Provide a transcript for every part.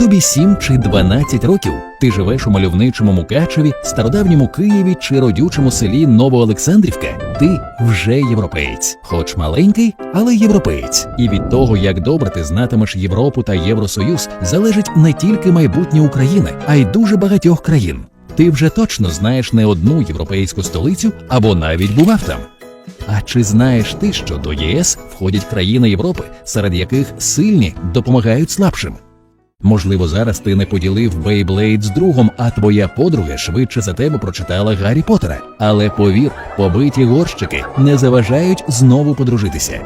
Тобі 7 чи 12 років. Ти живеш у мальовничому Мукачеві, стародавньому Києві чи родючому селі Новоолександрівка. Ти вже європеєць, хоч маленький, але європеєць. І від того, як добре ти знатимеш Європу та Євросоюз, залежить не тільки майбутнє України, а й дуже багатьох країн. Ти вже точно знаєш не одну європейську столицю або навіть бував там. А чи знаєш ти, що до ЄС входять країни Європи, серед яких сильні допомагають слабшим? Можливо, зараз ти не поділив Бейблейд з другом, а твоя подруга швидше за тебе прочитала Гаррі Поттера. Але повір, побиті горщики не заважають знову подружитися.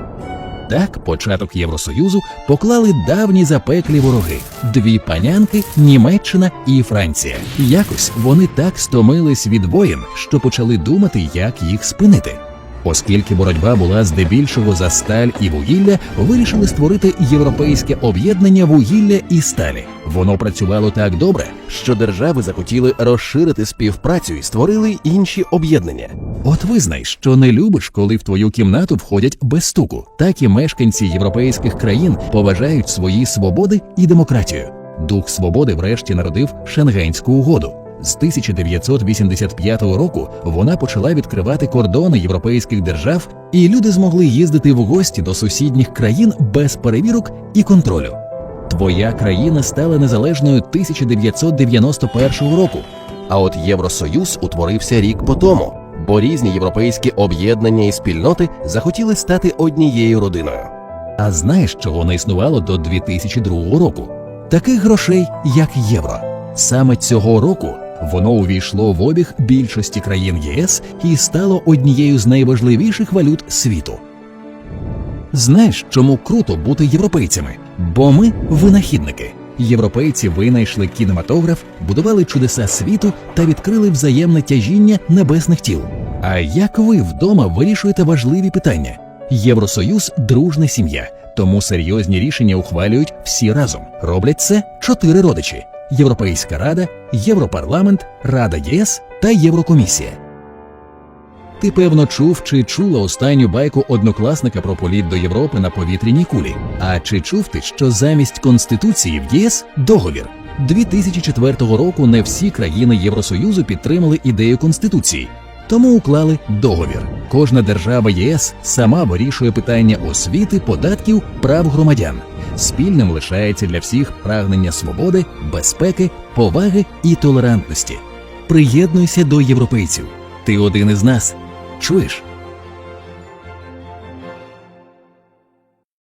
Так, початок Євросоюзу поклали давні запеклі вороги дві панянки, Німеччина і Франція. Якось вони так стомились від воєн, що почали думати, як їх спинити. Оскільки боротьба була здебільшого за сталь і вугілля, вирішили створити європейське об'єднання вугілля і сталі. Воно працювало так добре, що держави захотіли розширити співпрацю і створили інші об'єднання. От визнай, що не любиш, коли в твою кімнату входять без стуку. Так і мешканці європейських країн поважають свої свободи і демократію. Дух свободи врешті народив Шенгенську угоду. З 1985 року вона почала відкривати кордони європейських держав, і люди змогли їздити в гості до сусідніх країн без перевірок і контролю. Твоя країна стала незалежною 1991 року. А от Євросоюз утворився рік по тому, бо різні європейські об'єднання і спільноти захотіли стати однією родиною. А знаєш, чого не існувало до 2002 року? Таких грошей, як євро. Саме цього року воно увійшло в обіг більшості країн ЄС і стало однією з найважливіших валют світу. Знаєш, чому круто бути європейцями? Бо ми винахідники. Європейці винайшли кінематограф, будували чудеса світу та відкрили взаємне тяжіння небесних тіл. А як ви вдома вирішуєте важливі питання? Євросоюз дружна сім'я, тому серйозні рішення ухвалюють всі разом. Роблять це чотири родичі: Європейська рада, Європарламент, Рада ЄС та Єврокомісія. Ти певно чув чи чула останню байку однокласника про політ до Європи на повітряній кулі. А чи чув ти, що замість конституції в ЄС договір? 2004 року не всі країни Євросоюзу підтримали ідею конституції, тому уклали договір. Кожна держава ЄС сама вирішує питання освіти, податків, прав громадян. Спільним лишається для всіх прагнення свободи, безпеки, поваги і толерантності. Приєднуйся до європейців. Ти один із нас. Чуєш?